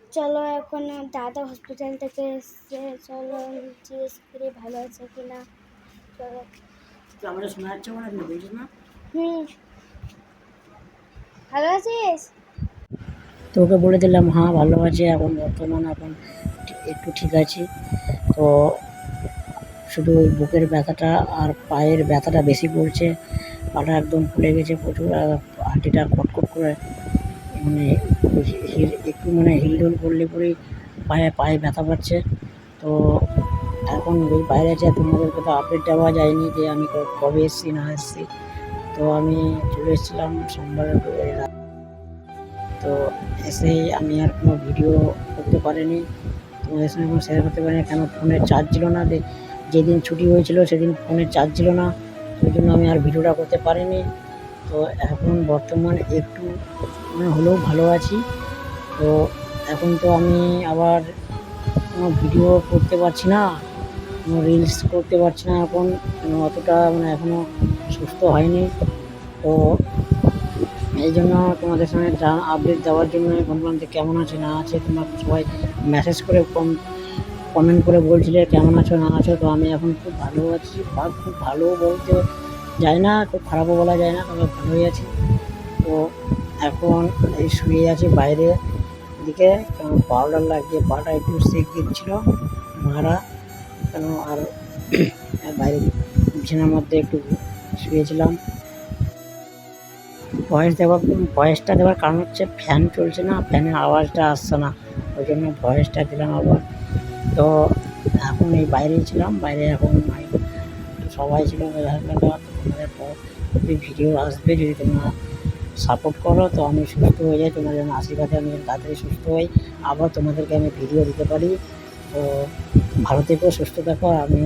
চলো এখন দাদা হসপিটাল থেকে এসছে। চলো জিজ্ঞেস করি ভালো আছে কি না চলো। তো আমাদের শোনা যাচ্ছে আপনি না? হুম। ভালো আছিস? তো ওকে বলে দিলাম হ্যাঁ ভালো আছে এখন বর্তমান এখন একটু ঠিক আছি। তো শুধু ওই বুকের ব্যথাটা আর পায়ের ব্যথাটা বেশি পড়ছে পাটা একদম ফুলে গেছে প্রচুর আর হাঁটিটা কটকট করে মানে একটু মানে হিলডোল করলে পরেই পায়ে পায়ে ব্যথা পাচ্ছে। তো এখন ওই বাইরে আছে তোমাদেরকে তো আপডেট দেওয়া যায়নি যে আমি কবে এসেছি, না এসেছি। তো আমি চলে এসেছিলাম সোমবার তো এসেই আমি আর কোনো ভিডিও করতে পারিনি। তোমাদের সঙ্গে কোনো শেয়ার করতে পারিনি, কেন ফোনের চার্জ ছিল না। যেদিন ছুটি হয়েছিল, সেদিন ফোনের চার্জ ছিল না। সেই জন্য আমি আর ভিডিওটা করতে পারিনি। তো এখন বর্তমান একটু মানে হলেও ভালো আছি। তো এখন তো আমি আবার কোনো ভিডিও করতে পারছি না, কোনো রিলস করতে পারছি না এখন অতটা মানে এখনও সুস্থ হয়নি। তো এই জন্য তোমাদের সঙ্গে আপডেট দেওয়ার জন্য বললাম যে কেমন আছে না আছে, তোমরা সবাই মেসেজ করে কম কমেন্ট করে বলছিলে কেমন আছো না আছো, তো আমি এখন খুব ভালো আছি খুব ভালো বলতে যায় না খুব খারাপও বলা যায় না তবে ভালোই আছি। তো এখন এই শুয়ে আছি বাইরে। দিকে কেন পাউডার লাগিয়ে পাটা একটু সেক দিচ্ছিল মারা। কেন আর বাইরে বিছানার মধ্যে একটু শুয়েছিলাম। ভয়েস দেওয়ার, ভয়েসটা দেওয়ার কারণ হচ্ছে ফ্যান চলছে না ফ্যানের আওয়াজটা আসছে না। ওই জন্য ভয়েসটা দিলাম আবার। তো এখন এই বাইরেই ছিলাম, বাইরে এখন এই সবাই ছিল যদি ভিডিও আসবে, যদি তোমরা সাপোর্ট করো, তো আমি সুস্থ হয়ে যাই, তোমাদের আশীর্বাদে আমি তাড়াতাড়ি সুস্থ হই। আবার তোমাদেরকে আমি ভিডিও দিতে পারি। তো ভালো থেকো, সুস্থ থাকো আমি